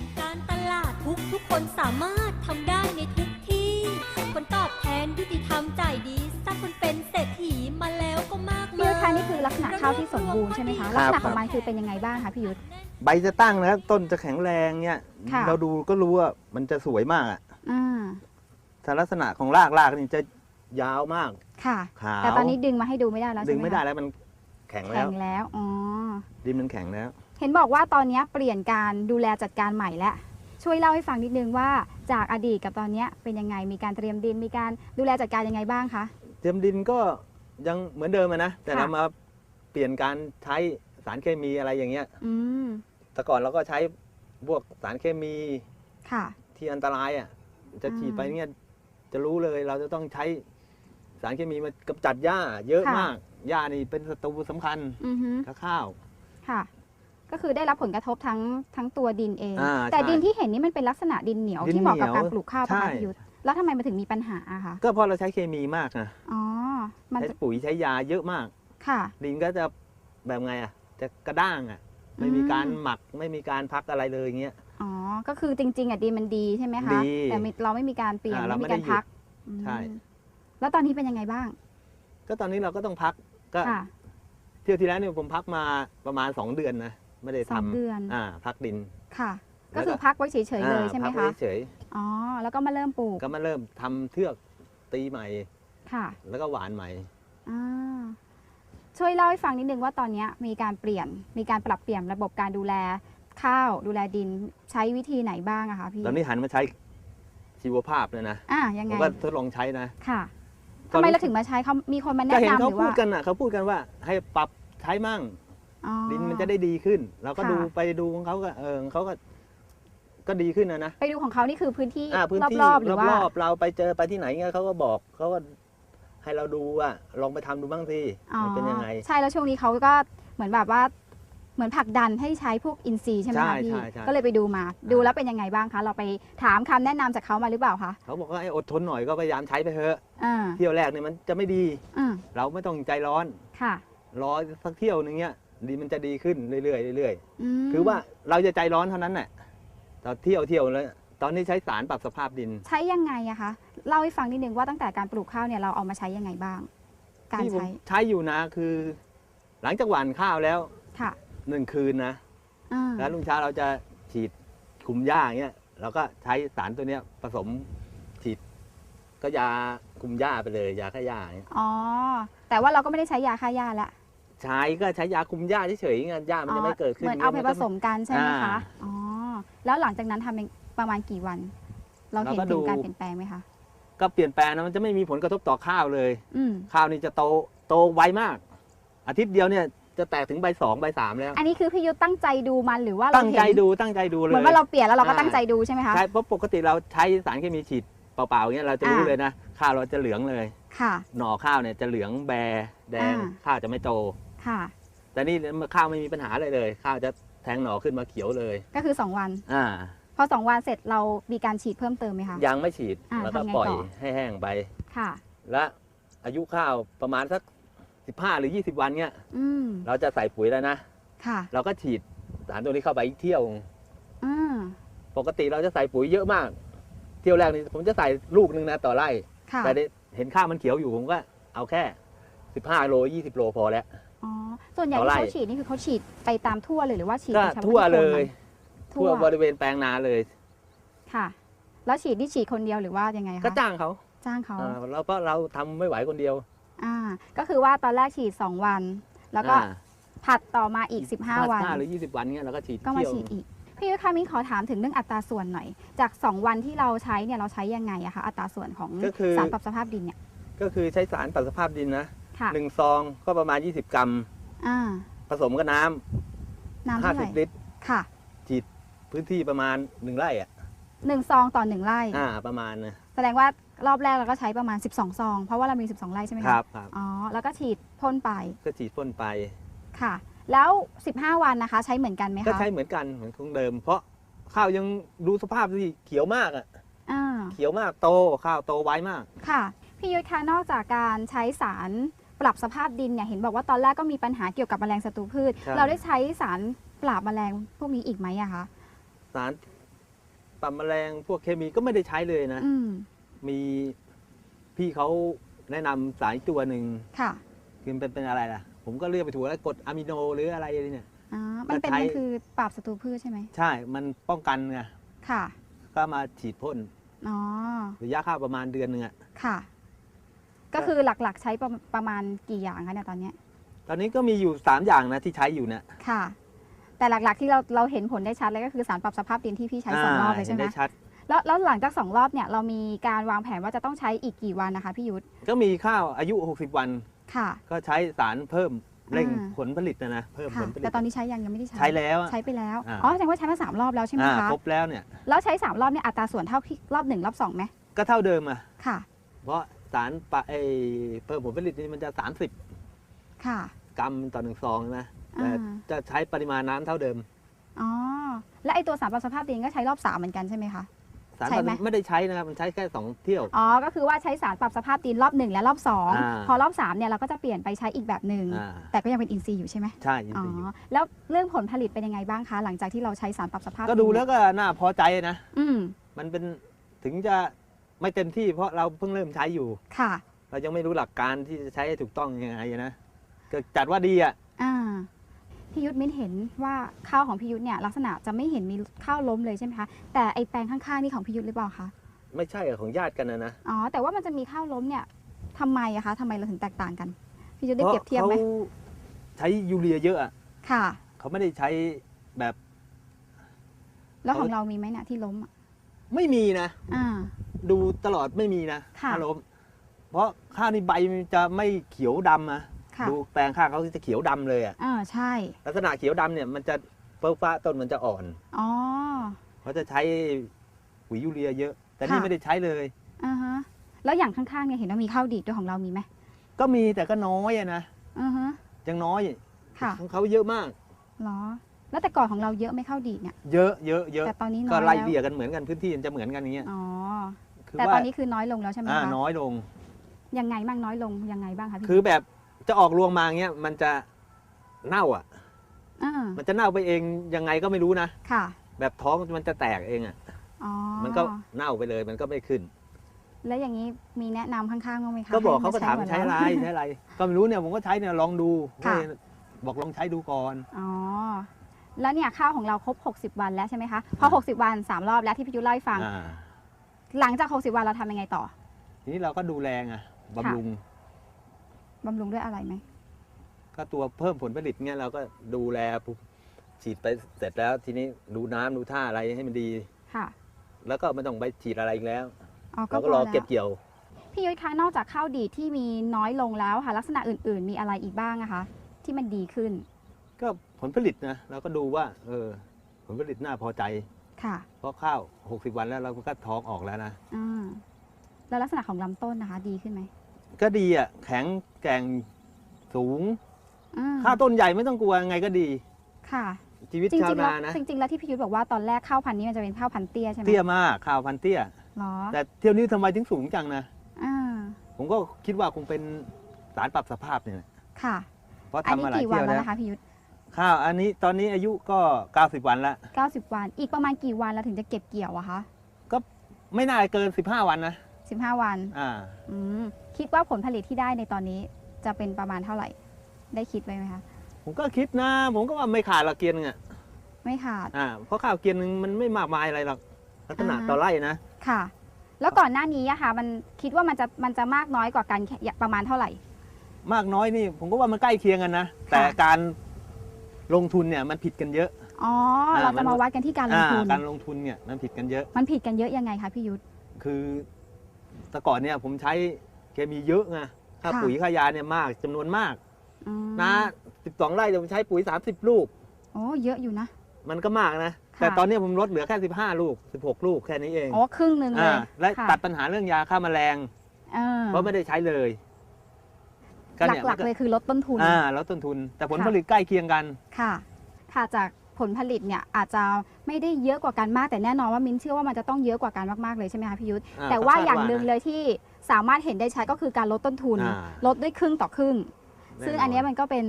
นการตลาดทุกทุกคนสามารถทำได้ในทุกที่ผลตอบแทนยุติธรรมจ่ายดีสร้างคนเป็นเศรษฐีมาแล้วก็มากพี่มาย ยุทธคะนี่คือลักษณะข้าวที่สมบูรณ์ใช่ไหมคะครัลักบษณะของมันคือเป็นยังไงบ้างคะพี่ยุทธ ใบจะตั้งนะครับต้นจะแข็งแรงเนี่ย ค่ะ เราดูก็รู้ว่ามันจะสวยมากอะอ่าถ้าลักษณะของรากรากนี่จะยาวมาก ค่ะ ขาว แต่ตอนนี้ดึงมาให้ดูไม่ได้แล้วดึใช่งไหมไม่ได้คะแล้วมันแข็งแล้แข็ว งแล้วอ๋อดินมันแข็งแล้ว เห็นบอกว่าตอนนี้เปลี่ยนการดูแลจัดการใหม่แล้วช่วยเล่าให้ฟังนิดนึงว่าจากอดีตกับตอนนี้เป็นยังไงมีการเตรียมดินมีการดูแลจัดการยังไงบ้างคะเตรียมดินก็ยังเหมือนเดิมอะนะ แต่ค่ะเรามาเปลี่ยนการใช้สารเคมีอะไรอย่างเงี้ยอืมแต่ก่อนเราก็ใช้พวกสารเคมีค่ะ ที่อันตรายอะจะอ่าฉีดไปเนี่ยจะรู้เลยเราจะต้องใช้สารเคมีมากำจัดหญ้า เยอะค่ะมากหญ้านี่เป็นศัตรูสำคัญอือฮึกับข้าวค่ะ ก็คือได้รับผลกระทบทั้งทั้งตัวดินเอง อ่าแต่ใช่ ดินที่เห็นนี่มันเป็นลักษณะดินเหนียวดินที่เหมาะกับเหนียวการปลูกข้าวปะใช่คะพี่ยุทธแล้วทำไมมันถึงมีปัญหาอะคะก็เพราะเราใช้เคมีมากนะอ๋อมันใช้จะปุ๋ยใช้ยาเยอะมาก ค่ะดินก็จะแบบไงอะ จะกระด้างอะ ไม่มีการหมักไม่มีการพักอะไรเลยอย่างเงี้ย อ๋อก็คือจริง ๆอะดินมันดีใช่ไหมคะ ดีแต่ไม่เราไม่มีการเปลี่ยนอ่าเราไม่มีไม่ได้การพักหยุดใช่อืมแล้วตอนนี้เป็นยังไงบ้างก็ตอนนี้เราก็ต้องพักก็ค่ะเที่ยวที่แล้วเนี่ยผมพักมาประมาณ 2 เดือนนะ ไม่ได้สองทำเดือน อ่าพักดินค่ะแล้ก็วก็คือพักไว้เฉยๆเลยใช่ไหมอ่าพักคะว้เฉยอ๋อแล้วก็มาเริ่มปลูกก็มาเริ่มทำเทือกตีใหม่ค่ะ แล้วก็หวานใหม่อ่าช่วยเล่าให้ฟังนิดนึงว่าตอนนี้มีการเปลี่ยนมีการปรับเปลี่ยนระบบการดูแลข้าวดูแลดินใช้วิธีไหนบ้างอะคะพี่ตอนนี้หันมาใช้ชีวภาพเลยนะอ่ายังผไงมก็ทดลองใช้นะค่ะก็ทำไมรู้เราถึงมาใช้เขามีคนมาก็แนะเห็นนำหเขารือพูว่าดกันอะเขาพูดกันว่าให้ปรับใช้มั่ง อ๋อดินมันจะได้ดีขึ้น เราก็ค่ะ ดูไปดูของเขาก็เออเขาก็ ก็ดีขึ้นนะนะไปดูของเขานี่คือพื้นที่อ่าพื้นที่รอบๆหรือว่า รอบๆเราไปเจอไปที่ไหนเงี้ยเขาก็บอกเขาก็ให้เราดูว่าลองไปทำดูบ้างสิอ๋อมันเป็นยังไงใช่แล้วช่วงนี้เขาก็เหมือนแบบว่า เหมือนผลักดันให้ใช้พวกอินทรีย์ใช่ไหมใช่คะพี่ใช่ใช่ ก็เลยไปดูมา ดูแล้วเป็นยังไงบ้างคะเราไปถามคำแนะนำจากเขามาหรือเปล่าคะเขาบอกว่าให้อดทนหน่อยก็พยายามใช้ไปเถอะอ่าเที่ยวแรกเนี่ยมันจะไม่ดี อืมเราไม่ต้องใจร้อน ค่ะ รอสักเที่ยวนึงเนี้ย ดีมันจะดีขึ้นเรื่อยๆเรื่อยมๆคือว่าเราจะใจร้อนเท่านั้นแหละตอนเที่ยวเที่ยวแล้วตอนนี้ใช้สารปรับสภาพดิน ใช้ยังไงอะคะเล่าให้ฟังนิดนึงว่าตั้งแต่การปลูกข้าวเนี่ยเราเอามาใช้ยังไงบ้าง การที่ผมใช้ใช้อยู่นะคือ หลังจากหว่านข้าวแล้วค่ะหนึ่งคืนนะอ่าแล้วลุงเช้าเราจะฉีดคุมหญ้าอย่างเงี้ยเราก็ใช้สารตัวเนี้ยผสมฉีดก็ยาคุมหญ้าไปเลย ยาฆ่าหญ้าอย่างเงี้ยอ๋อแต่ว่าเราก็ไม่ได้ใช้ยาฆ่าหญ้าละ ใช้ก็ใช้ยาคุมหญ้าเฉยๆไงหญ้ามันจะไม่เกิดขึ้นเหมือนเอาไปงี้ยผก็สมกันใช่ไหมคะอ่าอ๋อแล้วหลังจากนั้นทำเป็นประมาณกี่วัน เราเห็นเราก็ดูถึงการเปลี่ยนแปลงไหมคะก็เปลี่ยนแปลงนะมันจะไม่มีผลกระทบต่อข้าวเลยอืมข้าวนี่จะโตโตไวมาก อาทิตย์เดียวเนี่ยจะแตกถึงใบสองใบสามแล้ว อันนี้คือพี่ยุทธตั้งใจดูมันหรือว่าเราตั้งใจเห็นดูตั้งใจดูเลยเหมือนว่าเราเปลี่ยนแล้วเราก็อ่าตั้งใจดูใช่ไหมคะใช่เพราะปกติเราใช้สารเคมีฉีดเปล่าๆอย่างเงี้ยเราจะรู้อ่าเลยนะข้าวเราจะเหลืองเลย ค่ะ หน่อข้าวเนี่ยจะเหลืองแบแดงอ่าข้าวจะไม่โต ค่ะ แต่นี่ข้าวไม่มีปัญหาเลยเลย ข้าวจะแทงหน่อขึ้นมาเขียวเลย ก็คือ 2 วัน อ่า พอ 2 วันเสร็จเรามีการฉีดเพิ่มเติมไหมคะ ยังไม่ฉีดอ่าแล้วก็ทำไงปล่อยต่อให้แห้งไป ค่ะ และอายุข้าวประมาณสัก 15 หรือ 20 วันเนี้ยอืมเราจะใส่ปุ๋ยแล้วนะ ค่ะ เราก็ฉีดสารตัวนี้เข้าไปอีกเที่ยวอืมปกติเราจะใส่ปุ๋ยเยอะมาก เที่ยวแรกนี่ผมจะใส่ลูกหนึ่งนะต่อไร่ค่ะแต่ได้เห็นข้าวมันเขียวอยู่ผมก็เอาแค่ 15 โล 20 โลพอแล้วอ๋อ ส่วนใหญ่ต่อที่ไร่เขาฉีดนี่คือเขาฉีดไปตามทั่วเลยหรือว่าฉีดก็ไปเฉพาะทั่วที่โคนเลยมันทั่วบริเวณแปลงนาเลย ค่ะ แล้วฉีดนี่ฉีดคนเดียวหรือว่ายังไงคะก็จ้างเขาจ้างเขาอ่าเราเพราะเราทำไม่ไหวคนเดียวอ่าก็คือว่าตอนแรกฉีด 2 วัน แล้วก็อ่าผัดต่อมาอีก 15 วัน ห้าหรือ 20 วันเนี้ยเราก็ฉีดก็มาเที่ยวฉีดอีก พี่ยุทธคะมิ้นขอถามถึงเรื่องอัตราส่วนหน่อย จาก 2 วันที่เราใช้เนี่ยเราใช้ยังไงอะคะอัตราส่วนของก็คือสารปรับสภาพดินเนี่ยก็คือใช้สารปรับสภาพดินนะค่ะหนึ่งซองก็ประมาณ 20 กรัม อ่าผสมกับน้ำน้ำเท่าไหร่50ลิตร ค่ะพื้นที่ประมาณ1ไร่อะหนึ่งซองต่อหนึ่งไร่ อ่าประมาณนะแสดงว่ารอบแรกเราก็ใช้ประมาณ 12 ซอง เพราะว่าเรามี 12 ไร่ใช่ไหมคคะรับครับ อ๋อ แล้วก็ฉีดพ่นไป ก็ฉีดพ่นไป ค่ะ แล้ว 15 วันนะคะ ใช้เหมือนกันไหมก็คะใช้เหมือนกันเหมือนของเดิม เพราะข้าวยังดูสภาพสิเขียวมากอะอ่า เขียวมากโตข้าวโตไวมาก ค่ะ พี่ยุทธคะนอกจากการใช้สาร ปรับสภาพดินเนี่ยเห็นบอกว่าตอนแรกก็มีปัญหาเกี่ยวกับแมลงศัตรูพืช ใช่ เราได้ใช้สารปราบแมลงพวกนี้อีกไหมอะคะสารปรับแมลงพวกเคมีก็ไม่ได้ใช้เลยนะ อืมมีพี่เขาแนะนำสารตัวหนึ่งค่ะคือมันเป็นเป็นอะไรล่ะ ผมก็เลือกไปถูกแล้วกรดอะมิโนหรืออะไรเนี่ยอ๋อมันเป็นก็ใช้ มันคือปราบศัตรูพืชใช่ไหมใช่มันป้องกันไงค่ะก็มาฉีดพ่นอ๋อระยะข้าวประมาณเดือนหนึ่งอะค่ะ ก็คือหลักๆใช้ประประมาณกี่อย่างคะเนี่ยตอนเนี้ยตอนนี้ก็มีอยู่ 3 อย่างนะที่ใช้อยู่เนี่ยค่ะ แต่หลักๆที่เราเราเห็นผลได้ชัดเลยก็คือสารปรับสภาพดินที่พี่ใช้สองรอบเลยใช่ห็นไหมได้ชัด แล้วแล้วหลังจากสองรอบเนี่ยเรามีการวางแผนว่าจะต้องใช้อีกกี่วันนะคะพี่ยุทธก็มีข้าวอายุ 60 วัน ค่ะ ก็ใช้สารเพิ่มเร่งอ่าผลผลิตนะนะเพิ่มผค่ะลผลิตแต่ตอนนี้ใช้ยังยังไม่ได้ใช้ ใช้แล้วอะ ใช้ไปแล้ว อ่า อ๋อแสดงว่าใช้มาสามรอบแล้วใช่ไหมอ่าคะ ครบแล้วเนี่ย แล้วใช้สามรอบเนี่ยอัตราส่วนเท่าที่รอบหนึ่งรอบสองไหมก็เท่าเดิมอะค่ะ เพราะ สารปะไอเพิ่มผลผลิตนี่มันจะ 30 ค่ะ กรัมต่อหนึ่งซองนะแต่อ่าจะใช้ปริมาณน้ำเท่าเดิม อ๋อ และไอตัวสารปรับสภาพดินก็ใช้รอบสามเหมือนกันใช่ไหมคะสารใช่ไหมไม่ได้ใช้นะครับ มันใช้แค่ 2 เที่ยว อ๋อ ก็คือว่าใช้สารปรับสภาพดินรอบหนึ่งและรอบสองอ่าพอรอบสามเนี่ยเราก็จะเปลี่ยนไปใช้อีกแบบหนึ่งอ่าแต่ก็ยังเป็นอินทรีย์อยู่ใช่ไหมใช่ยินอ๋อดีอยู่ แล้วเรื่องผลผลิตเป็นยังไงบ้างคะ หลังจากที่เราใช้สารปรับสภาพ ก็ดูแล้วก็น่าพอใจนะ อืมมันเป็นถึงจะ ไม่เต็มที่เพราะเราเพิ่งเริ่มใช้อยู่ ค่ะ เรายังไม่รู้หลักการที่จะใช้ให้ถูกต้องยังไงนะก็จัดว่าดีอะอ่าพี่ยุทธมิ้นเห็นว่าข้าวของพี่ยุทธเนี่ยลักษณะจะไม่เห็นมีข้าวล้มเลยใช่ไหมคะแต่ไอแปลงข้างๆนี่ของพี่ยุทธหรือเปล่าคะไม่ใช่อะของญาติกันนะนะอ๋อแต่ว่ามันจะมีข้าวล้มเนี่ยทำไมอะคะทำไมเราถึงแตกต่างกัน พี่ยุทธได้เปรียบเทียบไหมพราะเขาใช้ยูเรียเยอะอะค่ะ เขาไม่ได้ใช้แบบ แล้วของเรามีไหมเนี่ยที่ล้มอะไม่มีนะอ่า ดูตลอดไม่มีนะค่ะข้าวล้มเพราะข้าวนี่ใบมันจะไม่เขียวดำนะค่ะดูแปลงข้าวเขาจะเขียวดำเลยอะอ่าใช่ ลักษณะเขียวดำเนี่ยมันจะเปิ้ลฟ้าต้นมันจะอ่อนอ๋อ เขาจะใช้ปุ๋ยยูเรียเยอะ แต่นี่ค่ะ ไม่ได้ใช้เลย อ่าฮะ แล้วอย่างข้างๆเนี่ยเห็นว่ามีข้าวดีดด้วยของเรามีไหมก็มีแต่ก็น้อยอะนะอ่าฮะ ยังน้อยค่ะของเขาเยอะมาก เหรอ แล้วแต่ก่อนของเราเยอะไหม่ข้าวดีดเนี่ย เยอะเยอะเยอะแต่ตอนนี้น้ก็อยไล่แล้วเลี่ยกันเหมือนกันพื้นที่มันจะเหมือนกันอย่างเงี้ย อ๋อ คือแต่ว่าตอนนี้คือน้อยลงแล้วใช่ไหมอ่าคะน้อยลง ยังไงบ้างน้อยลงยังไงบ้างคะพี่คือแบบจะออกรวงมาเงี้ยมันจะเน่าอะอ่ามันจะเน่าไปเองยังไงก็ไม่รู้นะ ค่ะแบบท้องมันจะแตกเองอะ อ๋อมันก็เน่าไปเลยมันก็ไม่ขึ้น แล้วอย่างนี้มีแนะนำข้างๆบ้างไหมคะก็บอกให้เขาก็ถามเหอนใช้อะไรเใช้อะไร ก็ไม่รู้เนี่ยผมก็ใช้เนี่ยลองดูค่ะเว้ยบอกลองใช้ดูก่อน อ๋อแล้วเนี่ยข้าวของเราครบ 60 วันแล้วใช่ไหมคะพอ 60 วัน 3 รอบแล้วที่พี่ยุทธเล่าให้ฟัง อ่า หลังจาก 60 วันเราทำยังไงต่อทีนี้เราก็ดูแลไงบำรุงบำรุงด้วยอะไรไหม ก็ตัวเพิ่มผลผลิตเงี้ยเราก็ดูแลปุ๊บฉีดไปเสร็จแล้วทีนี้ดูน้ำดูท่าอะไรให้มันดี ค่ะแล้วก็ไม่ต้องไปฉีดอะไรอีกแล้วอ๋อก็เราพก็อรอแล้วเก็บเกี่ยว พี่ยุทธคะนอกจากข้าวดีดที่มีน้อยลงแล้วค่ะ ลักษณะอื่นๆ มีอะไรอีกบ้างอะคะ ที่มันดีขึ้น ก็ผลผลิตนะเราก็ดูว่าเออผลผลิตน่าพอใจ ค่ะเพราะข้าว 60 วันแล้วเราก็ท้องออกแล้วนะอ่าแล้วลักษณะของลำต้นนะคะ ดีขึ้นไหมก็ดีอะแข็งแกร่งสูง อ่าข้าวต้นใหญ่ไม่ต้องกลัวยังไงก็ดี ค่ะ ชีวิตจริชาวงๆแล้วนานะจริงๆแล้วที่พี่ยุทธบอกว่าตอนแรกข้าวพันธุ์นี้มันจะเป็นข้าวพันธุ์เตี้ยใช่ไหมเตี้ยมากข้าวพันธุ์เตี้ย หรอแต่เที่ยวนี้ทำไมถึงสูงจังนะ อ่าผมก็คิดว่าคงเป็นสารปรับสภาพเนี่ยแหละค่ะ เพราะอันทำนี้มาหลายกี่วัเที่นยวแล้วแล้วนะคะพี่ยุทธ ข้าวอันนี้ตอนนี้อายุก็ 90 วันละ90 วัน อีกประมาณกี่วันเราถึงจะเก็บเกี่ยวอะคะไม่น่าเกิน 15 วันนะ15 วัน อ่า อืม คิดว่าผลผลิตที่ได้ในตอนนี้จะเป็นประมาณเท่าไหร่ ได้คิดไว้ไหมคะ ผมก็คิดนะ ผมก็ว่าไม่ขาดหรอกเกียนนึงอะไม่ขาด อ่าเพราะข้าวเกียนนึงมันไม่มากมายอะไรหรอกลักษณะอ่าต่อไร่นะ ค่ะ แล้วก่อนหน้านี้อะค่ะ มันคิดว่ามันจะมันจะมากน้อยกว่ากันแค่ประมาณเท่าไหร่ มากน้อยนี่ ผมก็ว่ามันใกล้เคียงกันนะ แต่การ ลงทุนเนี่ยมันผิดกันเยอะ อ๋ออ่าเรามัจะนมาวัดกันที่การลงอ่าทุน การลงทุนเนี่ยมันผิดกันเยอะ มันผิดกันเยอะยังไงคะพี่ยุทธ คือแต่ก่อนเนี่ยผมใช้เคมีเยอะไง ค่าค่ะปุ๋ยค่ายาเนี่ยมากจำนวนมากอืมนะ12ไร่เดี๋ยวผมใช้ปุ๋ย30ลูกโอ้เยอะอยู่นะ มันก็มากนะค่ะแต่ตอนนี้ผมลดเหลือแค่15ลูก16ลูกแค่นี้เอง อ๋อครึ่งหนึ่งเลอ่ายและค่ะตัดปัญหาเรื่องยาฆ่าแมลงเออเพราะไม่ได้ใช้เลย หลักๆเลยคือลดต้นทุนอ่าแล้วต้นทุน แต่ผลค่ะผลิตใกล้เคียงกันค่ะค่ะจากผลผลิตเนี่ยอาจจะไม่ได้เยอะกว่ากันมากแต่แน่นอนว่ามิ้นเชื่อว่ามันจะต้องเยอะกว่ากันมากๆเลยใช่ไหมคะพี่ยุทธอ่าแต่ว่าก็คาดอย่างหนึ่งว่านะเลยที่สามารถเห็นได้ชัดก็คือการลดต้นทุนอ่าลดด้วยครึ่งต่อครึ่งแซึ่งอันเนี้ยมันก็เป็น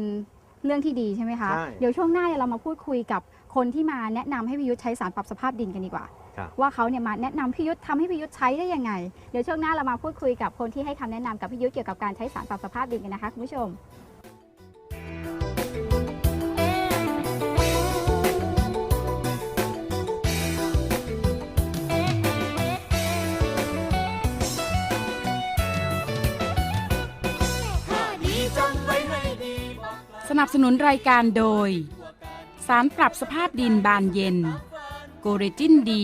เรื่องที่ดีใช่ไหมคะใช่เดี๋ยวช่วงหน้าเนี่ยเรามาพูดคุยกับคนที่มาแนะนำให้พิยุทธใช้สารปรับสภาพดินกันดีกว่าครับ ว่าเขาเนี่ยมาแนะนำพิยุทธทำให้พิยุทธใช้ได้ยังไง เดี๋ยวช่วงหน้าเรามาพูดคุยกับคนที่ให้คำแนะนำกับพิยุทธเกี่ยวกับการใช้สารปรับสภาพดินกันนะคะคุณผู้ชมสนับสนุนรายการโดย สารปรับสภาพดินบานเย็น โกเรจินดี